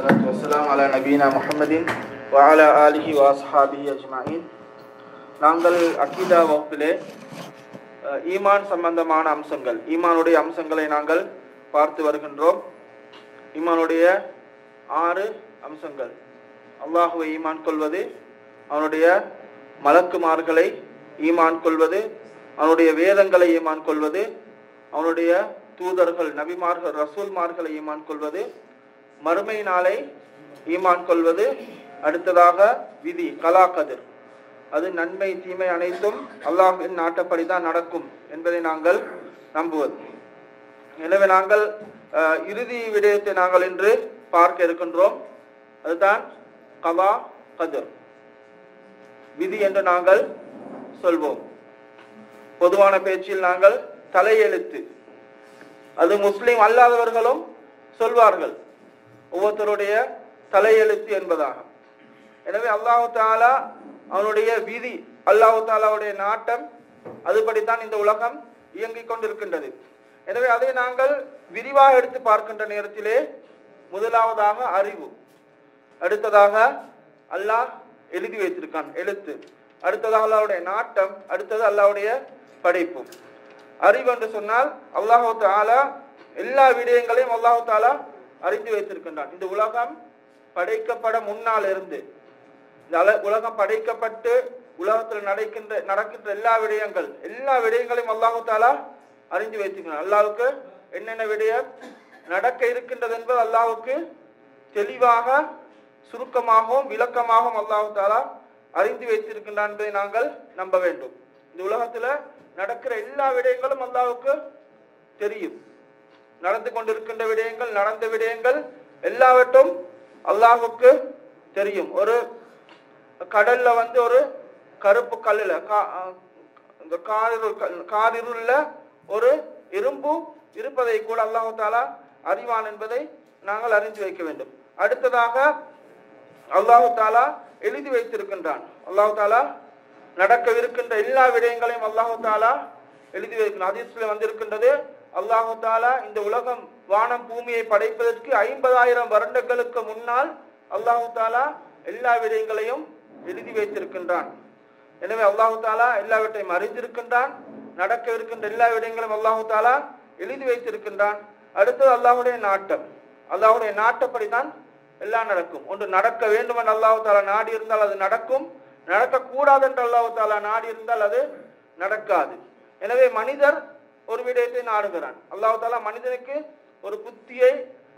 والصلاة والسلام على نبينا محمد وعلى آله وأصحابه أجمعين நாங்கள் அக்கீதா வகுப்பிலே அஹ், ஈமான் சம்பந்தமான அம்சங்கள் ஈமானுடைய அம்சங்களை நாங்கள் பார்த்து வருகின்றோம் ஈமானுடைய ஆறு அம்சங்கள் அல்லாஹுவை ஈமான் கொள்வது அவனுடைய மலக்குமார்களை ஈமான் கொள்வது அவனுடைய வேதங்களை ஈமான் கொள்வது அவனுடைய தூதர்கள் நபிமார்கள் ரசூல்மார்களை ஈமான் கொள்வது மறுமை நாளை ஈமான் கொள்வது. அடுத்ததாக விதி கலா கதிர். அது நன்மை தீமை அனைத்தும் அல்லாஹின் நாட்டப்படி தான் நடக்கும் என்பதை நாங்கள் நம்புவது. எனவே நாங்கள் இறுதி விடயத்தை நாங்கள் இன்று பார்க்க இருக்கின்றோம். அதுதான் கலா கதிர். விதி என்று நாங்கள் சொல்வோம். பொதுவான பேச்சில் நாங்கள் தலையெழுத்து. அது முஸ்லீம் அல்லாதவர்களும் சொல்வார்கள். ஒவ்வொருத்தருடைய தலையெழுத்து என்பதாக எனவே அல்லாஹு தாலா அவனுடைய விதி அல்லாஹு தாலாவுடைய நாட்டம் அதுபடித்தான் இந்த உலகம் இயங்கிக் கொண்டிருக்கின்றது. எனவே அதை நாங்கள் விரிவாக எடுத்து பார்க்கின்ற நேரத்திலே முதலாவதாக அறிவு. அடுத்ததாக அல்லாஹ் எழுதி வைத்திருக்கான் எழுத்து. அடுத்ததாக அல்லாவுடைய நாட்டம் அடுத்தது அல்லாஹ்வுடைய படைப்பு. அறிவு என்று சொன்னால் அல்லாஹு தாலா எல்லா விடயங்களையும் அல்லாஹு தாலா அறிந்து வைத்திருக்கின்றான். இந்த உலகம் படைக்கப்பட முன்னால் இருந்து இந்த அல- உலகம் படைக்கப்பட்டு உலகத்தில் நடக்கின்ற நடக்கின்ற எல்லா விடயங்கள் எல்லா விடயங்களையும் அல்லாஹு தாலா அறிந்து வைத்திருக்கிறான் அல்லாவுக்கு என்னென்ன விடயம் நடக்க இருக்கின்றது என்பது அல்லாவுக்கு தெளிவாக சுருக்கமாகவும் விளக்கமாகவும் அல்லாஹு தாலா அறிந்து வைத்திருக்கின்றான் என்பதை நாங்கள் நம்ப வேண்டும். இந்த உலகத்துல நடக்கிற எல்லா விடயங்களும் அல்லாவுக்கு தெரியும். நடந்து கொண்டிருக்கின்ற விடயங்கள் நடந்த விடயங்கள் எல்லாவற்றும் அல்லாஹுக்கு தெரியும். ஒரு கடல்ல வந்து ஒரு கருப்பு கல்லுல கா- இந்த காரிருள் கல்- ஒரு இரும்பு இருப்பதை கூட அல்லாஹு தாலா அறிவான் என்பதை நாங்கள் அறிந்து வைக்க வேண்டும். அடுத்ததாக அல்லாஹு தாலா எழுதி வைத்திருக்கின்றான். அல்லாஹு தாலா நடக்கவிருக்கின்ற எல்லா விடயங்களையும் அல்லாஹு தாலா எழுதி வைக்கிறான் ஹதீஸ்ல வந்திருக்கின்றது அல்லாஹு தாலா இந்த உலகம் வானம் பூமியை படைப்பதற்கு ஐம்பதாயிரம் வருடங்களுக்கு முன்னால் அல்லாஹு தாலா எல்லா விடயங்களையும் எழுதி வைத்திருக்கின்றான். எனவே அல்லாஹு தாலா எல்லாவற்றையும் அறிந்திருக்கின்றான். நடக்க இருக்கின்ற எல்லா விடயங்களும் அல்லாஹு தாலா எழுதி வைத்திருக்கின்றான். அடுத்தது அல்லாஹுடைய நாட்டம். அல்லாஹுடைய நாட்டப்படிதான் எல்லாம் நடக்கும். ஒன்று நடக்க வேண்டும் என்று அல்லாஹு தாலா நாடி இருந்தால் அது நடக்கும். நடக்கக்கூடாது என்று அல்லாஹு தாலா நாடி இருந்தால் அது நடக்காது. எனவே மனிதர் ஒரு விடயத்தை நாடுகிறான். அல்லாஹு தாலா மனிதனுக்கு ஒரு புத்தியை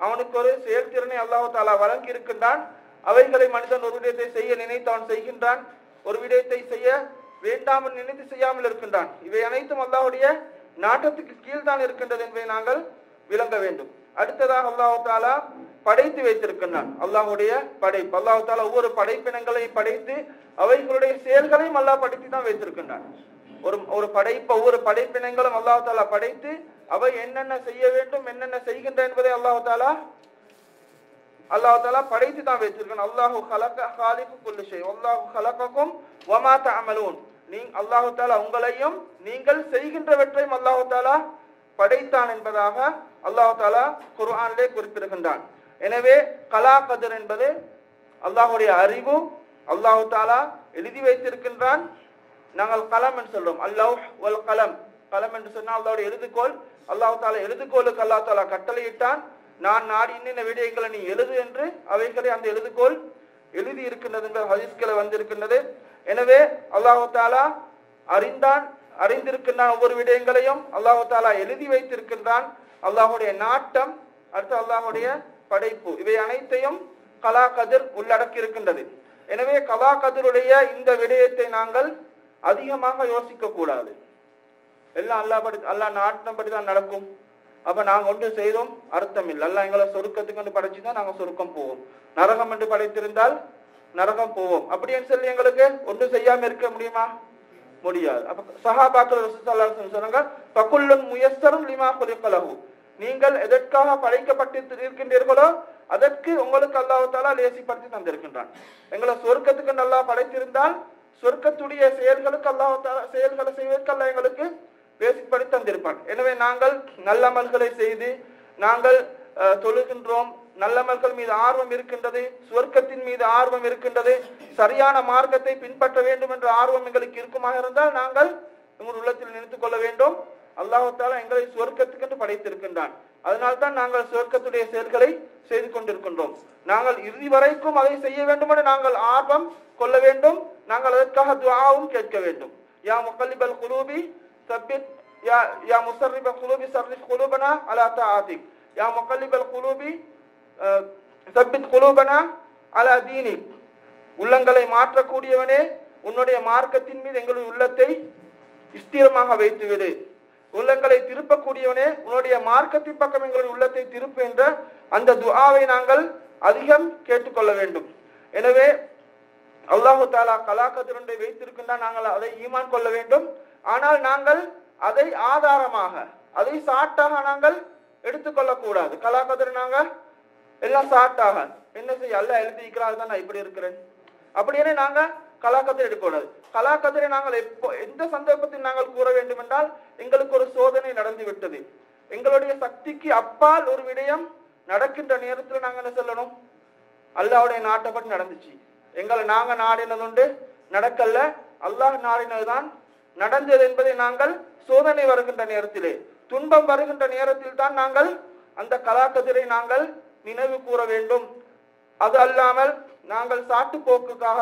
அவனுக்கு ஒரு செயல்திறனை அல்லாஹு தாலா வழங்கி இருக்கின்றான் அவைகளை மனிதன் ஒரு விடயத்தை செய்ய நினைத்து அவன் செய்கின்றான். ஒரு விடயத்தை செய்ய வேண்டாமல் நினைத்து செய்யாமல் இருக்கின்றான். இவை அனைத்தும் அல்லாஹுடைய நாட்டத்துக்கு கீழ்தான் இருக்கின்றது என்பதை நாங்கள் விளங்க வேண்டும். அடுத்ததாக அல்லாஹு தாலா படைத்து வைத்திருக்கின்றான். அல்லாஹுடைய படைப்பு. அல்லாஹு தாலா ஒவ்வொரு படைப்பினங்களை படைத்து அவைகளுடைய செயல்களையும் அல்லாஹ் படைத்து தான் வைத்திருக்கின்றான். ஒரு ஒரு படைப்ப ஒவ்வொரு படைப்பினங்களும் அல்லாஹு தாலா படைத்து அவை என்னென்ன செய்ய வேண்டும் என்னென்ன செய்கின்ற என்பதை அல்லாஹு தாலா அல்லாஹ் தாலா படைத்து தான் வைத்திருக்கணும் அல்லாஹு ஹலக ஹாலிகு குல்லு ஷை. அல்லாஹு ஹலகக்கும் வமா தஅமலூன். நீ அல்லாஹு தாலா உங்களையும் நீங்கள் செய்கின்றவற்றையும் அல்லாஹு தாலா படைத்தான் என்பதாக அல்லாஹு தாலா குர்ஆனிலே குறிப்பிடுகின்றான். எனவே கலா கதிர் என்பது அல்லாஹுடைய அறிவு அல்லாஹு தாலா எழுதி வைத்திருக்கின்றான். நாங்கள் கலம் என்று சொல்றோம். அல்லாஹ் வல் கலம். கலம் என்று சொன்னால் அல்லாஹ்வுடைய எழுதுகோல் அல்லாஹ் தாலா எழுதுகோலுக்கு அல்லா தாலா கட்டளையிட்டான். நான் நாடி இன்னின்ன விடயங்களை நீ எழுது என்று அவைகளை அந்த எழுதுகோல் எழுதி இருக்கின்றது ஹதீஸ்களை வந்திருக்கின்றது. எனவே அல்லாஹு தாலா அறிந்தான் அறிந்திருக்கின்றான் ஒவ்வொரு விடயங்களையும். அல்லாஹு தாலா எழுதி வைத்திருக்கின்றான். அல்லாஹுடைய நாட்டம் அடுத்து அல்லாஹுடைய படைப்பு. இவை அனைத்தையும் கலா கதிர் உள்ளடக்கி இருக்கின்றது எனவே கலா கதிருடைய இந்த விடயத்தை நாங்கள் அதிகமாக யோசிக்க கூடாது எல்லாம் அல்லா படி அல்லா நாட்டினபடி தான் நடக்கும். அப்ப நாங்க ஒன்று செய்தோம் அர்த்தம் இல்லை. அல்லாஹ் எங்களை சொருக்கத்துக்கு என்று படைச்சுதான் நாங்க சொருக்கம் போவோம். நரகம் என்று படைத்திருந்தால் நரகம் போவோம். அப்படின்னு சொல்லி எங்களுக்கு ஒன்று செய்யாம இருக்க முடியுமா? முடியாது. அப்ப சஹாபாக்கள் சொன்னாங்க பகுல்லுன் முயஸ்தரும் லிமா குறிப்பலகு நீங்கள் எதற்காக படைக்கப்பட்டு இருக்கின்றீர்களோ அதற்கு உங்களுக்கு அல்லாவத்தாலா லேசிப்படுத்தி தந்திருக்கின்றான். எங்களை சொர்க்கத்துக்கு நல்லா படைத்திருந்தால் சொர்க்கத்துடைய செயல்களுக்கு அல்லாஹ் செயல்களை செய்வதற்கு அல்ல எங்களுக்கு பேசிப்படி தந்திருப்பான். எனவே நாங்கள் நல்லமல்களை செய்து நாங்கள் தொழுகின்றோம். நல்லமல்கள் மீது ஆர்வம் இருக்கின்றது சுவர்க்கத்தின் மீது ஆர்வம் இருக்கின்றது. சரியான மார்க்கத்தை பின்பற்ற வேண்டும் என்ற ஆர்வம் எங்களுக்கு இருக்குமாக இருந்தால் நாங்கள் உங்கள் உள்ளத்தில் நினைத்துக் கொள்ள வேண்டும். அல்லாஹால எங்களை சுவர்க்கத்துக்கென்று படைத்திருக்கின்றான். அதனால்தான் நாங்கள் சுவர்க்கத்துடைய செயல்களை செய்து கொண்டிருக்கின்றோம். நாங்கள் இறுதி வரைக்கும் அதை செய்ய வேண்டும் என நாங்கள் ஆர்வம் கொள்ள வேண்டும். நாங்கள் அதற்காக துவாவும் கேட்க வேண்டும்? யா முகல்லிபல் குலூபி சப்பித் யா யா முசர்ரிபல் குலூபி சர்ரிஃப் குலூபனா அலா தாஅதிக். யா முகல்லிபல் குலூபி அஹ், சப்பித் குலூபனா அலா தீனிக். உள்ளங்களை மாற்றக்கூடியவனே உன்னுடைய மார்க்கத்தின் மீது எங்களுடைய உள்ளத்தை ஸ்திரமாக வைத்துவிடு. உள்ளங்களை திருப்பக்கூடியவனே உன்னுடைய மார்க்கத்தின் பக்கம் எங்களுடைய உள்ளத்தை திருப்பு என்ற அந்த துஆவை நாங்கள் அதிகம் கேட்டுக்கொள்ள வேண்டும். எனவே அல்லாஹு தாலா கலாக்கத்தில் ஒன்றை வைத்திருக்கின்றால் நாங்கள் அதை ஈமான் கொள்ள வேண்டும். ஆனால் நாங்கள் அதை ஆதாரமாக அதை சாட்டாக நாங்கள் எடுத்துக்கொள்ளக்கூடாது கலாக்கதிர நாங்க எல்லாம் சாட்டாக. என்ன செய்ய அல்ல எழுதிக்கிறாள் தான் நான் இப்படி இருக்கிறேன். அப்படியே நாங்க கலாக்கதிரை எடுக்கக்கூடாது. கலாக்கதிரை நாங்கள் எப்போ எந்த சந்தர்ப்பத்தில் நாங்கள் கூற வேண்டும் என்றால் எங்களுக்கு ஒரு சோதனை நடந்து விட்டது எங்களுடைய சக்திக்கு அப்பால் ஒரு விடயம் நடக்கின்ற நேரத்தில் நாங்க என்ன சொல்லணும்? அல்லாவுடைய நாட்டப்பட்டு நடந்துச்சு. எங்களை நாங்கள் நாடினதுண்டு நடக்கல்ல. அல்லாஹ் நாடினதுதான் நடந்தது என்பதை நாங்கள் சோதனை வருகின்ற நேரத்திலே துன்பம் வருகின்ற நேரத்தில் தான் நாங்கள் அந்த கலாக்கதிரை நாங்கள் நினைவு கூற வேண்டும். அது அல்லாமல் நாங்கள் சாட்டுப்போக்குக்காக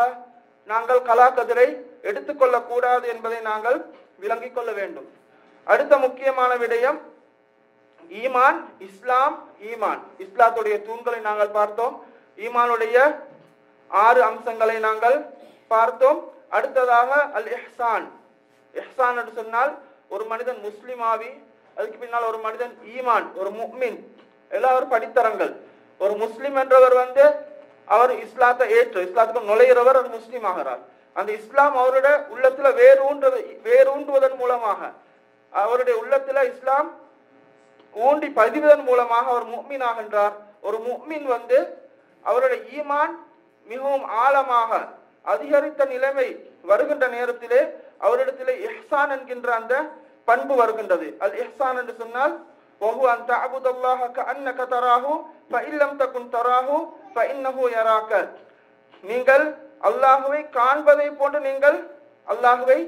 நாங்கள் கலாக்கதிரை எடுத்துக்கொள்ள கூடாது என்பதை நாங்கள் விளங்கிக் கொள்ள வேண்டும். அடுத்த முக்கியமான விடயம் ஈமான் இஸ்லாம் ஈமான். இஸ்லாத்துடைய தூண்களை நாங்கள் பார்த்தோம். ஈமானுடைய ஆறு அம்சங்களை நாங்கள் பார்த்தோம். அடுத்ததாக அல் இஹ்சான் இஹ்சான் என்று சொன்னால் ஒரு மனிதன் முஸ்லீம் ஆவி அதுக்கு பின்னால் ஒரு மனிதன் ஈமான் ஒரு முக்மின். எல்லாம் ஒரு படித்தரங்கள். ஒரு முஸ்லிம் என்றவர் வந்து அவர் இஸ்லாத்தை ஏற்று இஸ்லாத்துக்கு நுழைகிறவர் அது முஸ்லீம் ஆகிறார். அந்த இஸ்லாம் அவருடைய உள்ளத்துல வேறு வேரூன்றுவதன் மூலமாக அவருடைய உள்ளத்துல இஸ்லாம் ஊண்டி பதிவதன் மூலமாக அவர் முக்மின் ஆகின்றார் ஒரு முக்மின் வந்து அவருடைய ஈமான் மிகவும் ஆழமாக அதிகரித்த நிலைமை வருகின்ற நேரத்திலே அவரிடத்திலே இஹ்சான் என்கின்ற அந்த பண்பு வருகின்றது அல் இஹ்சான் என்று சொன்னால் وهو أن تعبد الله كأنك تراه فإن لم تكن تراه فإنه يراك நீங்கள் அல்லாஹுவை காண்பதை போன்று நீங்கள் அல்லாஹுவை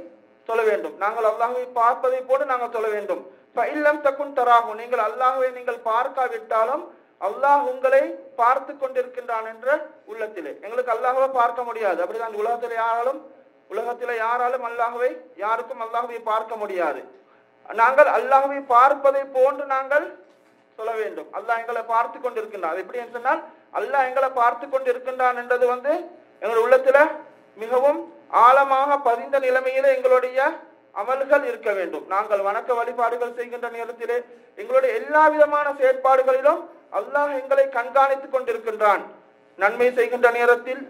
தொழ வேண்டும் நாங்கள் அல்லாஹுவை பார்ப்பதை போன்று நாங்கள் தொழ வேண்டும் இல்லம் தக்குன் தராகு நீங்கள் அல்லாஹுவை நீங்கள் பார்க்காவிட்டாலும் அல்லாஹ் உங்களை பார்த்து கொண்டிருக்கின்றான் என்ற உள்ளத்திலே. எங்களுக்கு அல்லாஹவை பார்க்க முடியாது. அப்படிதான் உலகத்தில் யாராலும் உலகத்தில் யாராலும் அல்லாஹுவை யாருக்கும் அல்லாஹுவை பார்க்க முடியாது. நாங்கள் அல்லாஹுவை பார்ப்பதை போன்று நாங்கள் சொல்ல வேண்டும். அல்லாஹ் எங்களை பார்த்து கொண்டிருக்கின்றான். அது எப்படி என்று சொன்னால் அல்லாஹ் எங்களை பார்த்து கொண்டிருக்கின்றான் என்றது வந்து எங்கள் உள்ளத்துல மிகவும் ஆழமாக பதிந்த நிலைமையில எங்களுடைய அமல்கள் இருக்க வேண்டும். நாங்கள் வணக்க வழிபாடுகள் செய்கின்ற நேரத்திலே எங்களுடைய எல்லா விதமான செயற்பாடுகளிலும் அல்லாஹ் எங்களை கண்காணித்துக் கொண்டிருக்கின்றான். நன்மை செய்கின்ற நேரத்தில்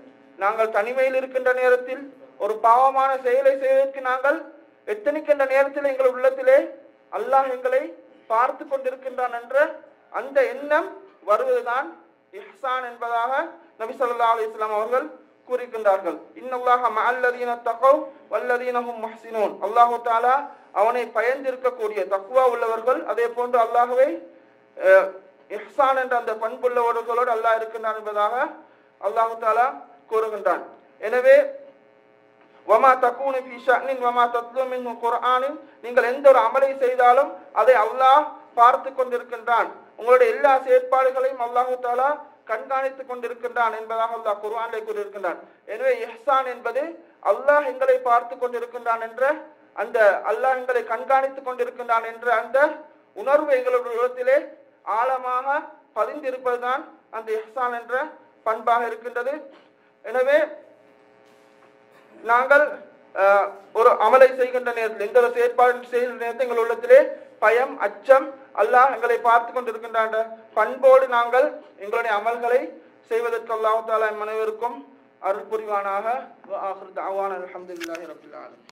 நாங்கள் தனிமையில் இருக்கின்ற நேரத்தில் ஒரு பாவமான செயலை செய்வதற்கு நாங்கள் எத்தனிக்கின்ற நேரத்தில் எங்கள் உள்ளத்திலே அல்லாஹ் எங்களை பார்த்து கொண்டிருக்கின்றான் என்ற அந்த எண்ணம் வருவதுதான் இஹ்சான் என்பதாக நபி சொல்லா அலி இஸ்லாம் அவர்கள் கூறுகின்றார்கள். இன்னல்லாஹ மஅல்லதீன தகவ் வல்லதீனஹும் முஹ்சினூன். அல்லாஹு தஆலா அவனை பயந்திருக்கக்கூடிய தக்குவா உள்ளவர்கள் அதே போன்று அல்லாஹுவை இஹ்சான் என்ற அந்த பண்புள்ளவர்களோடு அல்லாஹ் இருக்கின்றான் என்பதாக அல்லாஹு தாலா கூறுகின்றான். எனவே வமா தக்கூனு ஃபி ஷஅனின் வமா தத்லு மின்ஹு குர்ஆனின். நீங்கள் எந்த ஒரு அமலை செய்தாலும் அதை அல்லாஹ் பார்த்து கொண்டிருக்கின்றான். உங்களுடைய எல்லா செயற்பாடுகளையும் அல்லாஹு தாலா கண்காணித்துக் கொண்டிருக்கின்றான் என்பதாக அல்லாஹ் குர்ஆனிலே கூறியிருக்கின்றான். எனவே இஹ்சான் என்பது அல்லாஹ் எங்களை பார்த்து கொண்டிருக்கின்றான் என்ற அந்த அல்லாஹ் எங்களை கண்காணித்துக் கொண்டிருக்கின்றான் என்ற அந்த உணர்வு எங்களுடைய உள்ளத்திலே ஆழமாக பதிந்திருப்பதுதான் அந்த இஹ்சான் என்ற பண்பாக இருக்கின்றது. எனவே நாங்கள் ஒரு அமலை செய்கின்ற நேரத்தில் எந்த ஒரு செயற்பாடு செய்கின்ற நேரத்தில் எங்கள் உள்ளத்திலே பயம் அச்சம் அல்லாஹ் எங்களை பார்த்து கொண்டிருக்கின்ற பண்போடு நாங்கள் எங்களுடைய அமல்களை செய்வதற்கு அல்லாஹால தாலா அனைவருக்கும் அருள் புரிவானாக. அல்ஹம்துலில்லாஹி ரபில்